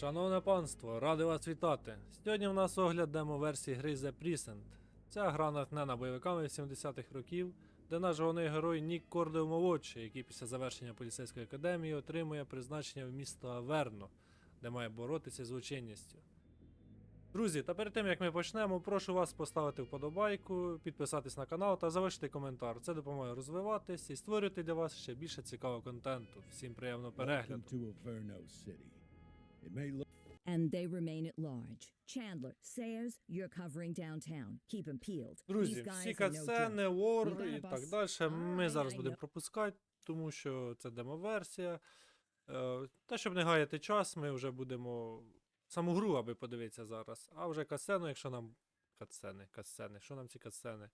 Шановне панство, радий вас вітати. Сьогодні в нас огляд демо-версії гри The Present. Ця гра натхнена бойовиками 70-х років, де наш головний герой Нік Кордел молодший, який після завершення поліцейської академії отримує призначення в місто Аверно, де має боротися з злочинністю. Друзі, та перед тим як ми почнемо, прошу вас поставити вподобайку, підписатись на канал та залишити коментар. Це допомагає розвиватись і створювати для вас ще більше цікавого контенту. Всім приємного перегляду. It may look And they remain at large. Chandler, Sayers, you're covering downtown. Keep 'em peeled. Друзі, These guys всі are no катсцени, joke. лор і так далі. Ми зараз будемо пропускати, тому що це демо-версія. Е, Та щоб не гаяти час, ми вже будемо саму гру, аби подивитися зараз. А вже катсцену, якщо нам. Катсцени, катсцени, що нам ці катсцени?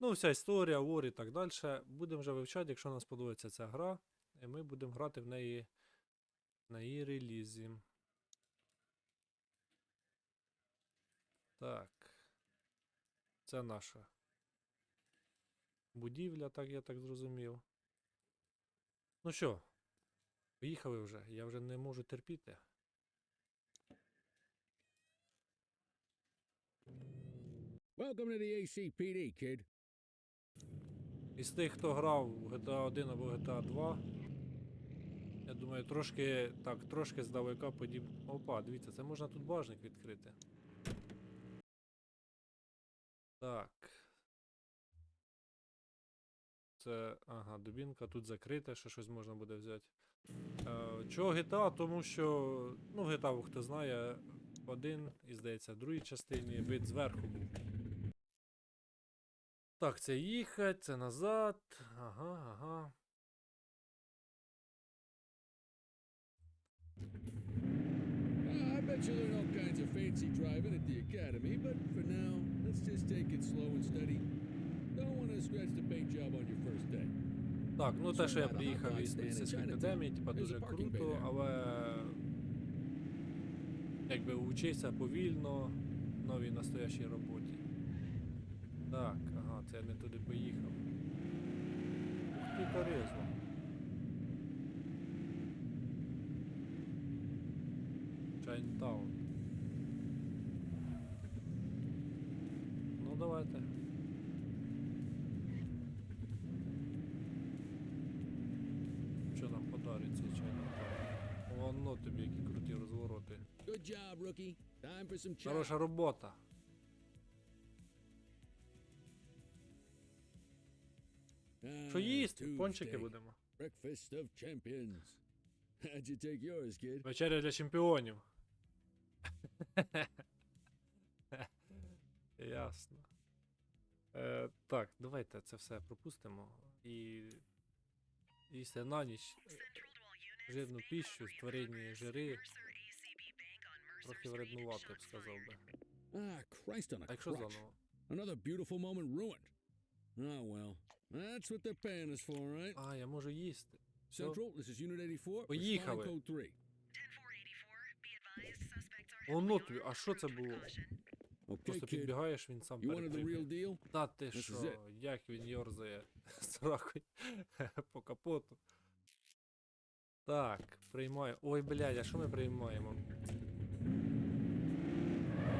Ну, вся історія, лор і так далі. Будемо вже вивчати, якщо нам сподобається ця гра. І ми будемо грати в неї на її релізі. Так. Це наша будівля, так я так зрозумів. Ну що, поїхали вже, я вже не можу терпіти. Welcome to the ACPD, kid. Із тих, хто грав в GTA 1 або GTA 2, я думаю, трошки, так, трошки здалека подіб... Опа, дивіться, це можна тут бажник відкрити. Так. Це, ага, дубінка, тут закрита, що щось можна буде взяти. Е, чого GTA? Тому що, ну, GTA, хто знає, один, і здається, в другій частині вид зверху був. Так, це їхать, це назад. Ага, ага. I bet you learn all kinds of fancy driving at the academy, but for now, just take it slow and steady. Don't want to scratch the paint job on your first day. Так, ну те, що я приїхав із поліцейської академії, типа дуже круто, але якби вчився повільно в новій настоящій роботі. Так, ага, це я не туди поїхав. Ух ти порезво. Чайнтаун. Ну. Що нам подарить цей чайнтаун? Воно тобі які круті розвороти. Good job, rookie. Time for some. Хороша робота. Що їсти? Пончики будемо. Breakfast of champions. How'd you take yours, kid? Вечеря для чемпіонів. Ясно. Е, так, давайте це все пропустимо і їсти на ніч жирну піщу, створені жири. Трохи вреднувати, б сказав би. Ah, Christ on a А якщо crutch. заново? Another beautiful moment ruined. Oh, well. That's what they're paying us for, right? А, я можу їсти. Central, this is Unit 84. Поїхали. Responding code 3. Воно тобі, а що це було? Okay, Просто kid. підбігаєш, він сам deal? Та ти This is що, як він йорзає з ракою по капоту. Так, приймаю. Ой, блядь, а що ми приймаємо?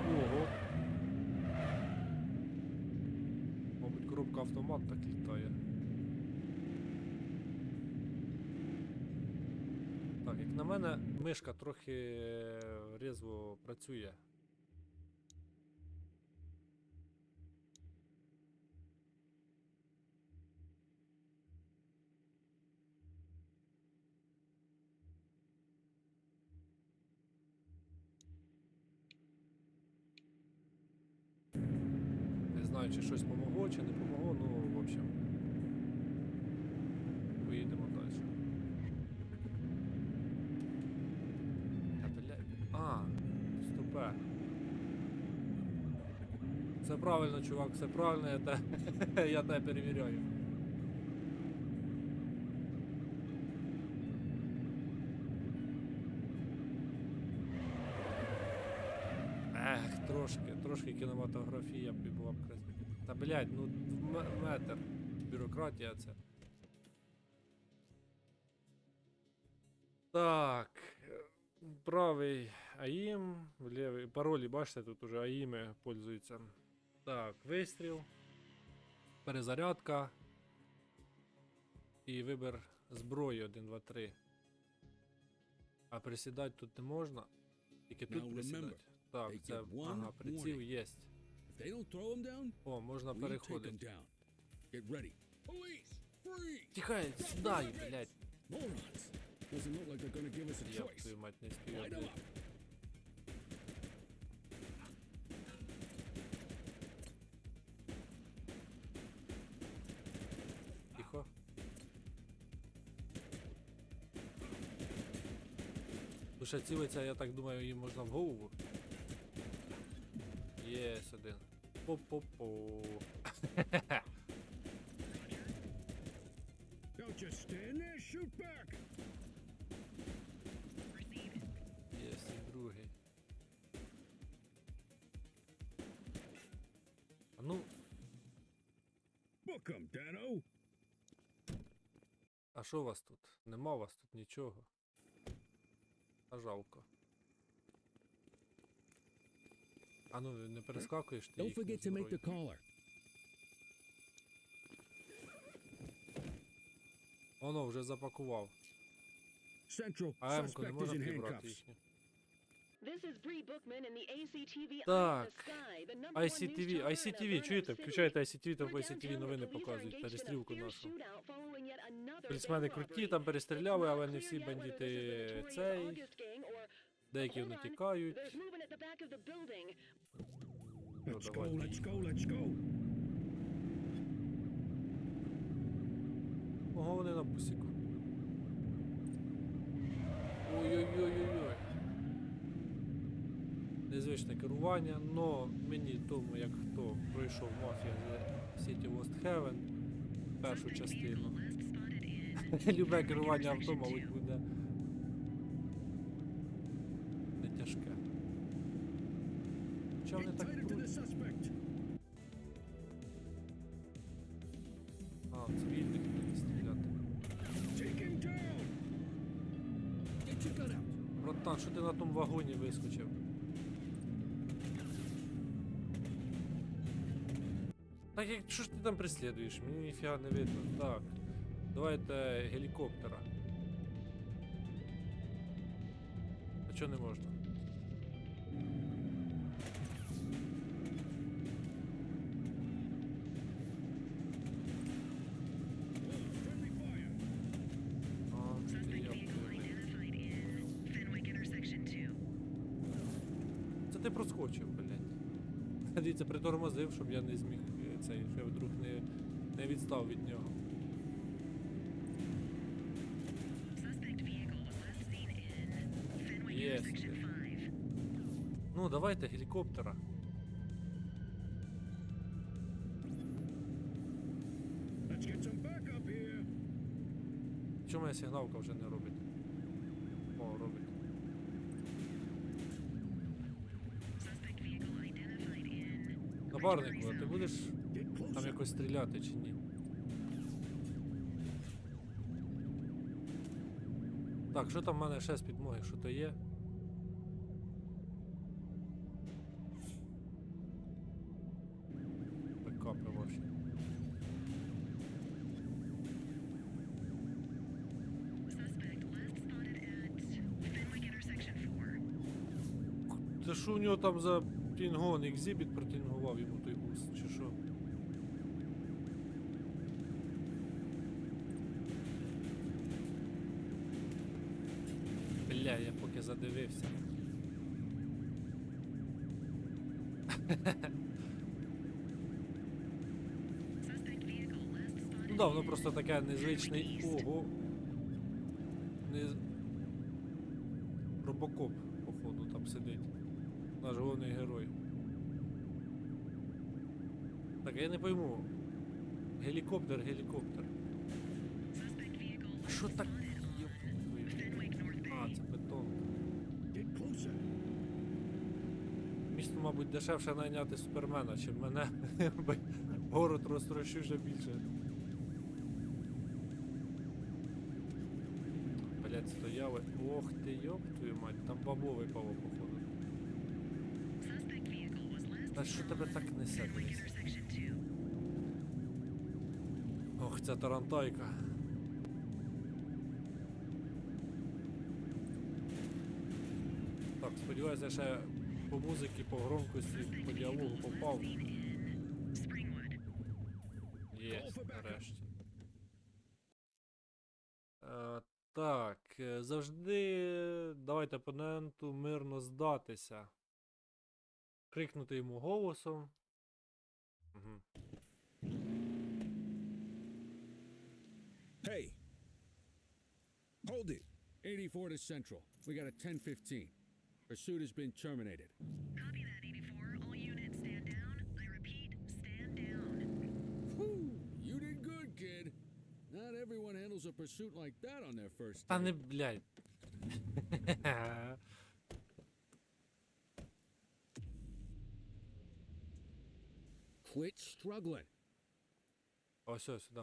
Ого. Мабуть, коробка автомат так літає. Так, як на мене, мишка трохи різво працює. Все правильно, чувак, все правильно, я те, я тебе перевіряю. Ех, трошки, трошки кінематографія б була б красива. Та блядь, ну м- метр. Бюрократія це. Так. е, Правий АІМ, лівий паролі, бачите, тут уже АІМи пользуються. Так, вистріл, перезарядка і вибір зброї 1, 2, 3. А присідати тут не можна. Тільки тут присідати. Так, це ага, приціл є. О, можна переходити. Тихай, сідай, блядь. Я твою мать не спів. Лише цілиться, я так думаю, їм можна в голову. Єс один. По-по-по. Don't just stand there, shoot back! Єс і другий. А ну, Book 'em, Dano! а що у вас тут? Нема у вас тут нічого. А жалко. А ну не перескакуєш ти Don't їхню forget to make the зброю. caller. Воно вже запакував. Central, А М-ку не suspect is можна in handcuffs. This is Bree Bookman in the ACTV Так. ICTV, ICTV, чуєте? Включайте ICTV, там по ICTV новини показують, перестрілку нашу. Полісмени круті, там перестріляли, але не всі бандити цей. Деякі вони тікають. Building. Ну, Let's go, let's go, let's go. Ого, вони на бусику. Ой-ой-ой-ой-ой. Незвичне керування, но мені тому, як хто пройшов мафія The City Lost Heaven, першу частину. Любе керування авто, мабуть, буде не тяжке. Чого вони так to the крутять? suspect. Буде стріляти. Братан, що ти на тому вагоні вискочив? Так як що ж ти там преслідуєш? Мені ніфіга не видно. Так. Давайте гелікоптера. А чого не можна? Блядь. Притормозив, щоб я не зміг е, цей, щоб я вдруг не, не відстав від нього. Єс. Ну, давайте гелікоптера. Чому моя сигналка вже не робить? Напарнику, а ти будеш там якось стріляти чи ні? Так, що там в мене ще з підмоги? Що то є? Бекапи ваші. Це що у нього там за пінгон? Екзибіт протінгував йому той бус, чи що? Бля, я поки задивився. Ну да, воно просто таке незвичний. Ого. Не... Робокоп, походу, там сидить. Наш головний герой. Так, я не пойму. Гелікоптер, гелікоптер. А що так? А, це бетон. Місто, мабуть, дешевше найняти супермена, чим мене. Город розтрощу ще більше. Блять, стояли. Ох ти, йоп твою мать, там бабло випало, походу. Та що тебе так несе? дивись? Ох, ця тарантайка. Так, сподіваюся, я ще по музиці, по громкості, по діалогу попав. Є, нарешті. Е, так, е, завжди давайте опоненту мирно здатися. Крикнути йому голосом. Угу. Hey! Hold it! 84 to Central. We got a 1015. Pursuit has been terminated. Copy that, 84. All units stand down. I repeat, stand down. Whew! You did good, kid. Not everyone handles a pursuit like that on their first Та не, day. блядь. Quit struggling. Ось ось сюди.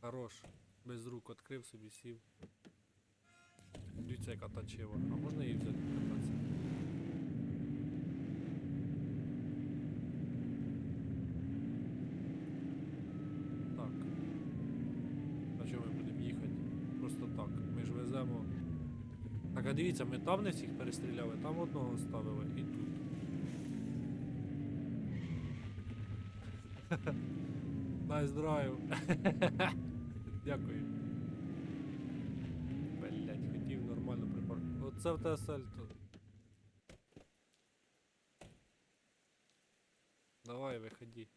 Хорош. Без рук відкрив собі сів. Дивіться, яка тачива. А можна її взяти покататися? Так. На чому ми будемо їхати? Просто так. Ми ж веземо. Так, а дивіться, ми там не всіх перестріляли, там одного ставили і тут. Найс драйв. Дякую. Блять, хотів нормально припар. Оце в те сальто. Давай, виходи.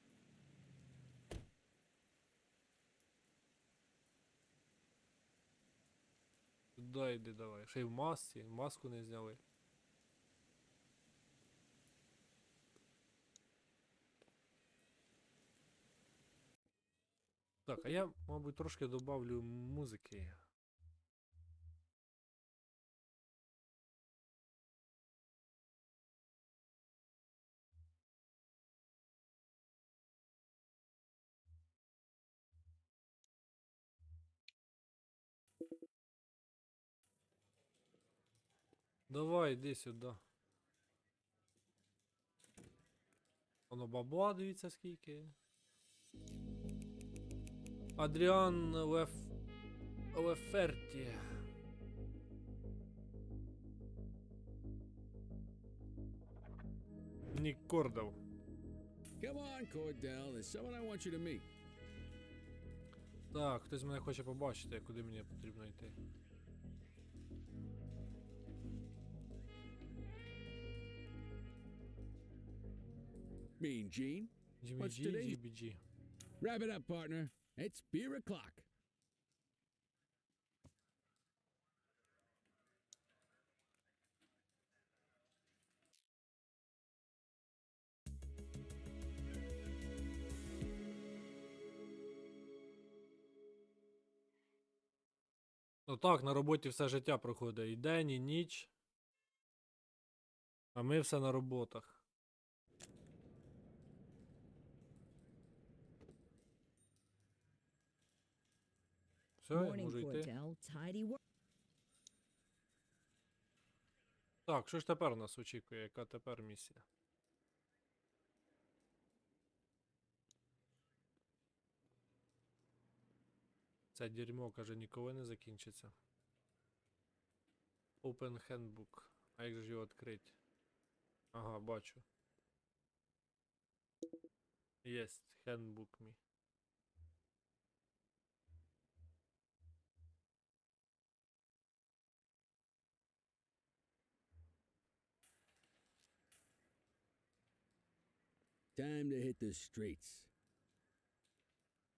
Туди йди давай. Ще й в масці, маску не зняли. Так, а я, мабуть, трошки добавлю музики. Давай, іди сюди. Воно бабла, дивіться скільки. Адріан Леф... Леферті. Нік Кордов. Come on, Cordell. There's someone I want you to meet. Так, хтось мене хоче побачити, куди мені потрібно йти. Mean Gene. Джиммі What's Джі, today? Джібі Джі. Wrap it up, partner. It's beer o'clock. Ну так, на роботі все життя проходить. І день, і ніч. А ми все на роботах. Все, я можу йти. Так, що ж тепер нас очікує? Яка тепер місія? Це дерьмо, каже, ніколи не закінчиться. Open Handbook. А як же його відкрити? Ага, бачу. Єсть, Handbook мій. Time to hit the streets.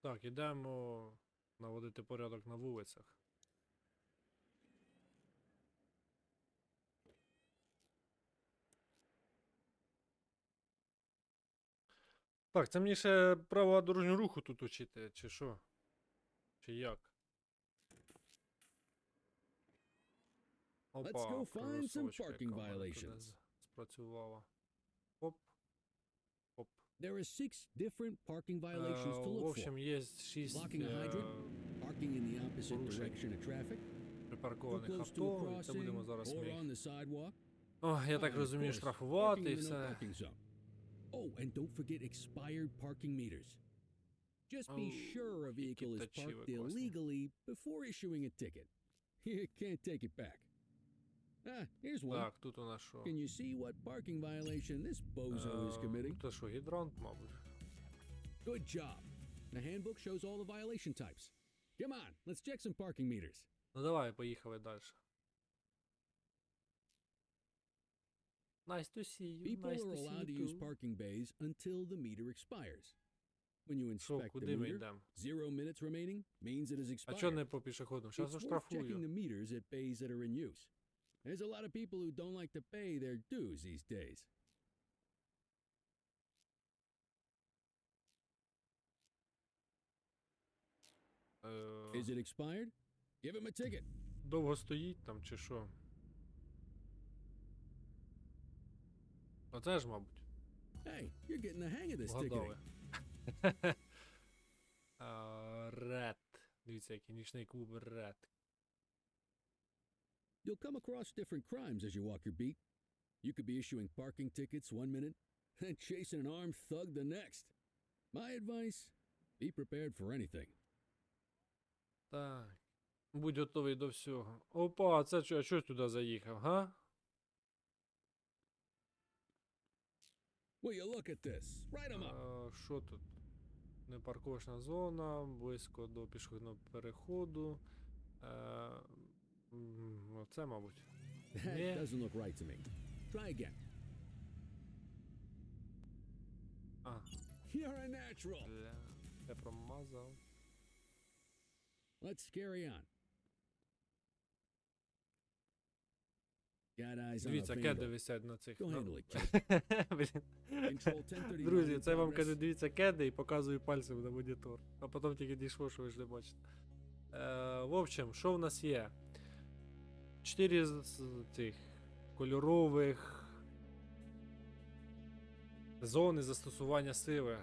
Так, ідемо наводити порядок на вулицях. Так, це мені ще право дорожнього руху тут учити, чи що? Чи як? Let's go find some parking violations. Спрацювала. Оп. Оп. There are six different parking violations Е, to в look общем, for. є шість Blocking a е, Parking in the opposite порушень. direction of traffic, too припаркованих close to a авто, і це будемо crossing, зараз or ми on їх the sidewalk, О, я так And, of розумію, course, штрафувати parking і in the no все. parking zone. Oh, and don't forget expired parking meters. Just be Oh, sure a які vehicle is тачі ви parked класні. illegally before issuing a ticket. You can't take it back. Ah, here's one. Так, тут у нас що? Can you see what parking violation this bozo is Е, committing? Це що, гідрант, мабуть. Good job. The handbook shows all the violation types. Come on, let's check some parking meters. Ну давай, поїхали далі. Nice to see you, People nice are to see allowed to you use too. parking bays until the meter expires. When you Що, inspect the куди ми meter, йдемо? zero minutes remaining means it is А expired. чого не по пішохідному? It's Зараз worth checking оштрафую. the meters at bays that are in use. There's a lot of people who don't like to pay their dues these days. Е, Is it expired? Give him a ticket. Довго стоїть там чи що? Оце ж, мабуть, Hey, you're getting the hang of this вгадали. ticketing. А, Ред. Дивіться, який нічний клуб Ред. You'll come across different crimes as you walk your beat. You could be issuing parking tickets one minute and chasing an armed thug the next. My advice be prepared for anything. Так. Будь готовий до всього. Опа, а це що, а чого туди заїхав, га? Will you look at this? Write 'em up. А, Що тут? Непарковочна зона, близько до пішохідного переходу. Е, м, Оце, мабуть. That Yeah. doesn't look right to me. Try again. А, You're a natural. бля. Я промазав. Let's carry on. Got eyes on a Дивіться, кеди vandal. висять на цих. Go на- handle it, kid. Блін. Control 1039 Друзі, це я вам кажу, дивіться кеди і показую пальцем на монітор. А потім тільки дійшло, що ви ж не бачите. Е, в общем, що в нас є? Чотири з цих кольорових зони застосування сили.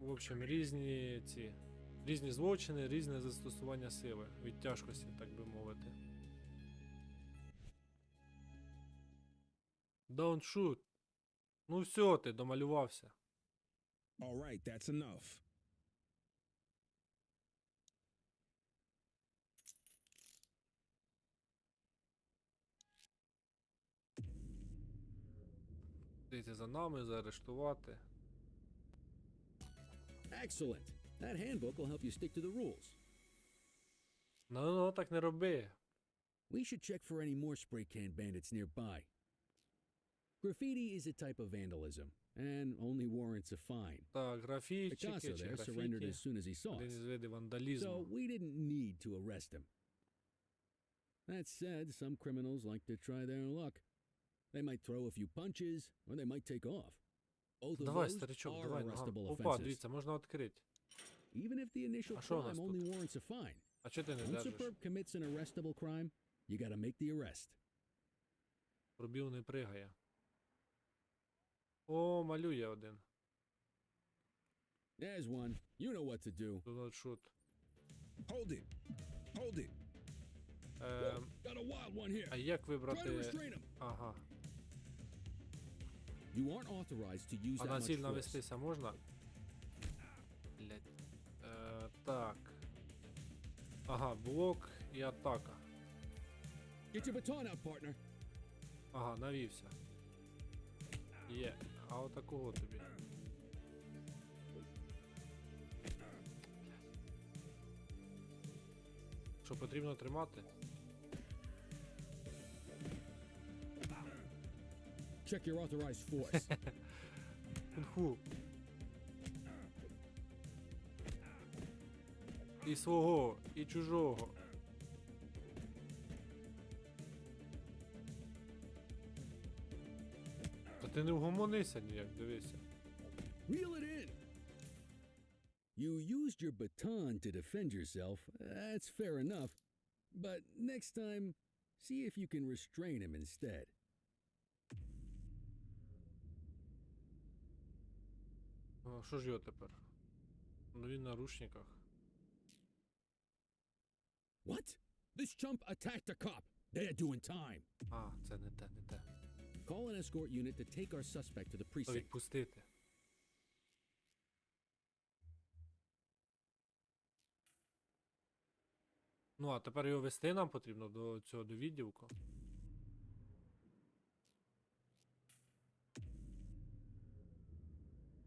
В общем, різні ці. Різні злочини, різне застосування сили. Від тяжкості, так би мовити. Don't shoot. Ну все, ти домалювався. All right, that's enough. Йти за нами, заарештувати. Excellent. That handbook will help you stick to the rules. Ну, ну, так не роби. We should check for any more spray can bandits nearby. Graffiti is a type of vandalism and only warrants a fine. Так, графічики Picasso чи there surrendered графіті. as soon as he saw Один us. із видів So вандалізму. we didn't need to arrest him. That said, some criminals like to try their luck. They might throw a few punches, or they might take off. Both of Давай, those старичок, are давай arrestable Опа, offenses. дивіться, можна відкрити. Even if the initial А що у crime only тут? warrants a fine. А чого ти не Once a держиш? perp commits an arrestable crime, you gotta make the arrest. Пробіл не пригає. О, малює один. There's one. You know what to do. Шут. Hold it. Hold it. Ем, Got a wild one here. а як Try to вибрати. restrain him. Ага. You aren't authorized to use А that на much ціль force. навестися можна? Блять. Е, так. Ага, блок і атака. Get your baton out, partner. Ага, навівся. Є. А отакого тобі. Що потрібно тримати? Check your authorized force. Кунг-фу. І свого, і чужого. Та ти не вгомонися ніяк, дивися. Reel it in. You used your baton to defend yourself. That's fair enough. But next time, see if you can restrain him instead. Що ж його тепер? Ну він в наручниках. What? This chump attacked a cop. They're doing time. А, це не те, не те. Call an escort unit to take our suspect to the precinct. відпустити. Ну, а тепер його вести нам потрібно до цього до відділку.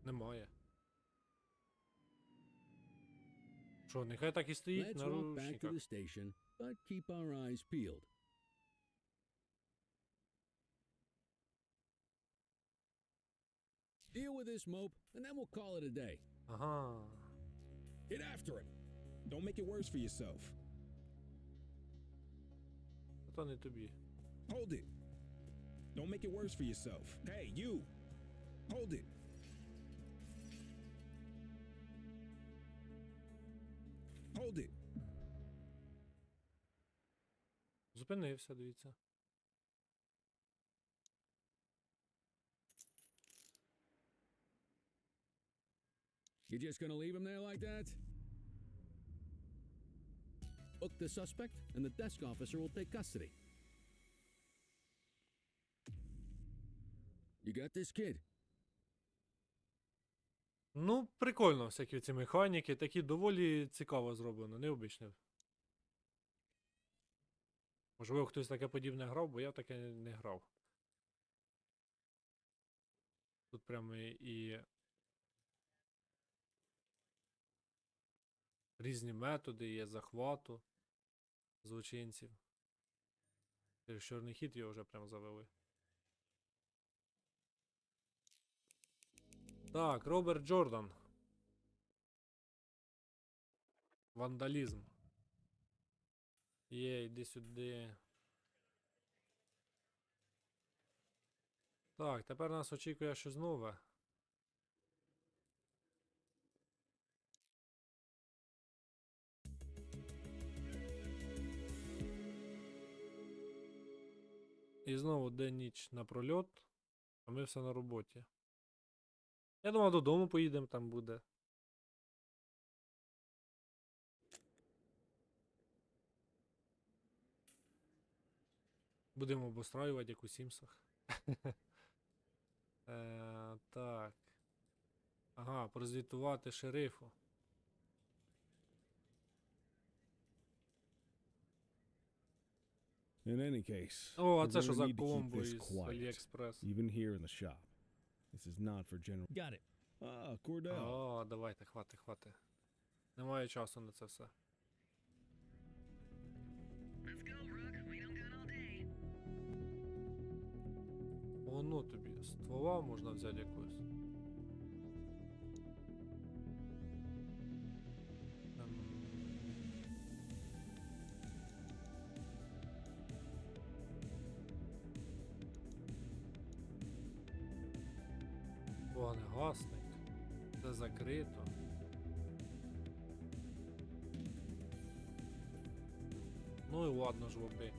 Немає. Що, нехай так і стоїть Let's на walk back to ручниках. the station, but keep our eyes peeled. Deal with this mope, and then we'll call it a day. Ага. Get after him. Don't make it worse for yourself. То не тобі. Hold it. Don't make it worse for yourself. Hey, you. Hold it. Hold it. Зупинився, дивіться. You just gonna leave him there like that? Book the suspect, and the desk officer will take custody. You got this, kid? Ну, прикольно, всякі ці механіки, такі доволі цікаво зроблено, необично. Можливо, хтось таке подібне грав, бо я таке не грав. Тут прямо і різні методи є захвату злочинців. Через чорний хід його вже прям завели. Так, Роберт Джордан. Вандалізм. Є, йди сюди. Так, тепер нас очікує щось нове. І знову день ніч на прольот, а ми все на роботі. Я думав, додому поїдемо, там буде. Будемо обостраювати, як у Сімсах. Е, так. Ага, прозвітувати шерифу. О, а це що за this із Аліекспрес? even here in the shop. This is not for general. Got it. А, Cordell. О, давайте, хвати, хвати. Немає часу на це все. Let's go, Rook. We don't got all day. Воно тобі. Ствола можна взяти якусь. Вогнегасник. Це закрито. Ну і ладно, жлоби.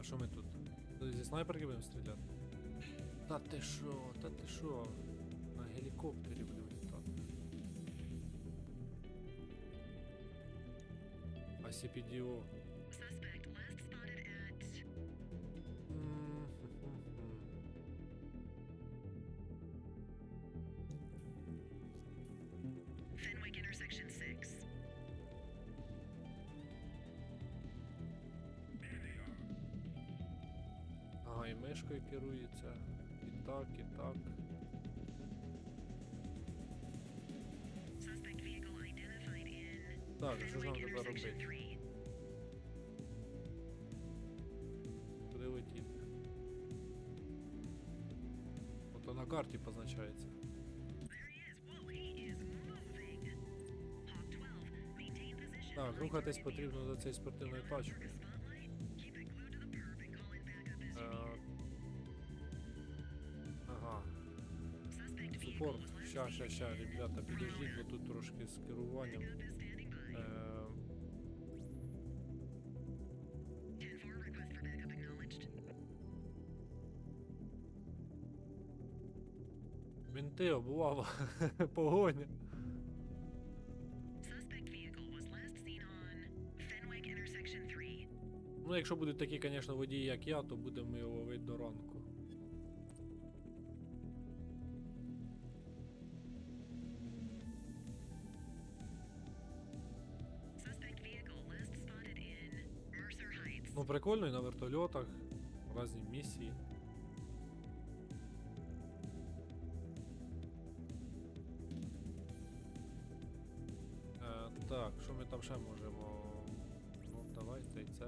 А що ми тут? Тут Зі снайперки будемо стріляти? Та ти що, та ти що? На гелікоптері будемо літати. А CPDO. Керується. І так, і так. Так, що ж нам тепер робити? 3. Куди летіти? Ото на карті позначається. There he is. Whoa, he is moving. Hawk 12, maintain position. Так, рухатись потрібно за цією спортивною тачкою. Last Ща, ща, ща, ребята, підождіть, бо тут трошки з керуванням. Е, 10-4, request for backup acknowledged. Мінти обувала погоня. Suspect vehicle was last seen on Fenwick intersection 3. Ну, якщо будуть такі, звісно, водії, як я, то будемо його ловити до ранку. Прикольно і на вертольотах, різні місії. Е, так, що ми там ще можемо. Ну, давайте і це.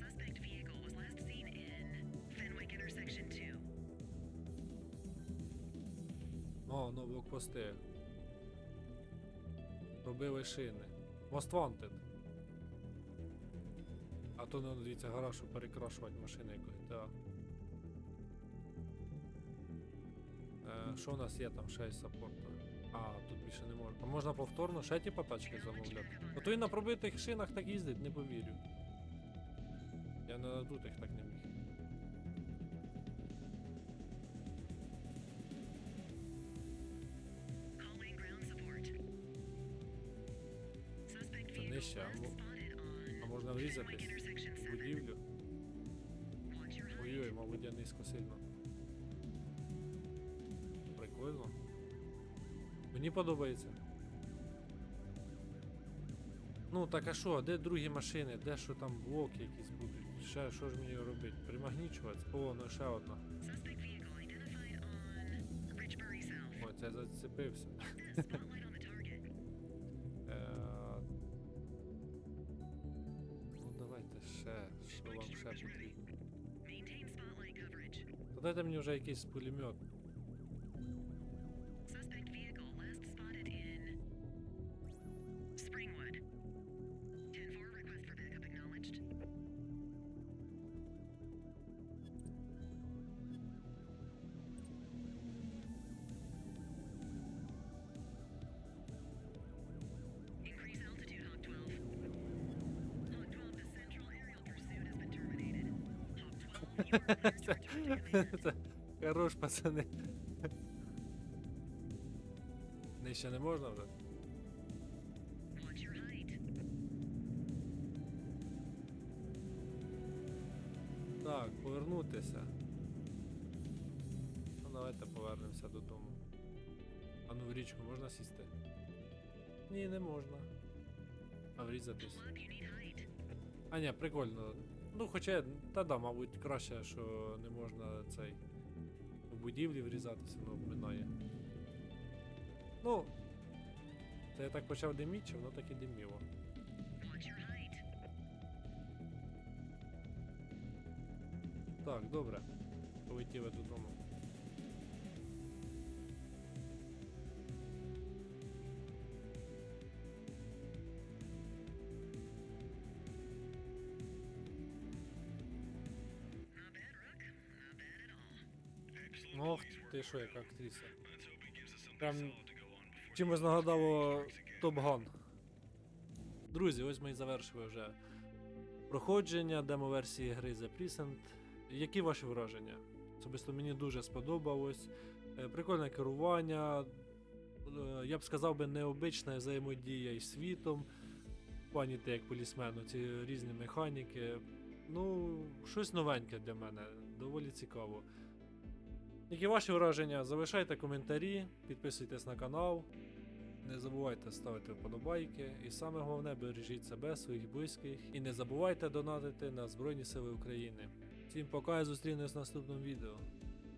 Suspect vehicle was last seen in Fenwick intersection 2. О, ну, блокпости. Робили шини. Most Wanted. А то ну, дивіться, гараж, перекрашувати машини як у GTA. Е, що у нас є там ще із саппорту? А, тут більше не можна. А можна повторно ще ті тачки замовляти. Ну то і на пробитих шинах так їздить, не повірю. Я на надутих так не міг. Це нижче, а, а можна врізатись низько сильно. Прикольно. Мені подобається. Ну, так а що, де другі машини, де що там блоки якісь будуть? Ще що ж мені робити? Примагнічувати? О, ну ще одна. Ой, це зацепився. Дайте мені вже якийсь пулемет. хорош, пацани. Нижче не можна вже? Так, повернутися. Ну, давайте повернемося додому. А ну в річку можна сісти? Ні, не можна. А врізатись. А ні, прикольно. Ну, хоча, та да, мабуть, краще, що не можна цей. У будівлі врізатися, воно обминає. Ну. Це я так почав диміти, чи воно так і диміло. Так, добре. Полетіли додому. Ох, ти що, яка актриса. Прям чимось нагадало Топ Ган. Друзі, ось ми і завершили вже проходження демо-версії гри The Present. Які ваші враження? Особисто мені дуже сподобалось. Е, Прикольне керування. е, Я б сказав би, необична взаємодія із світом. В плані ти як полісмену, ці різні механіки. Ну, щось новеньке для мене, доволі цікаво. Які ваші враження? Залишайте коментарі, підписуйтесь на канал. Не забувайте ставити вподобайки. І саме головне, бережіть себе, своїх близьких. І не забувайте донатити на Збройні Сили України. Всім пока і зустрінемось в наступному відео.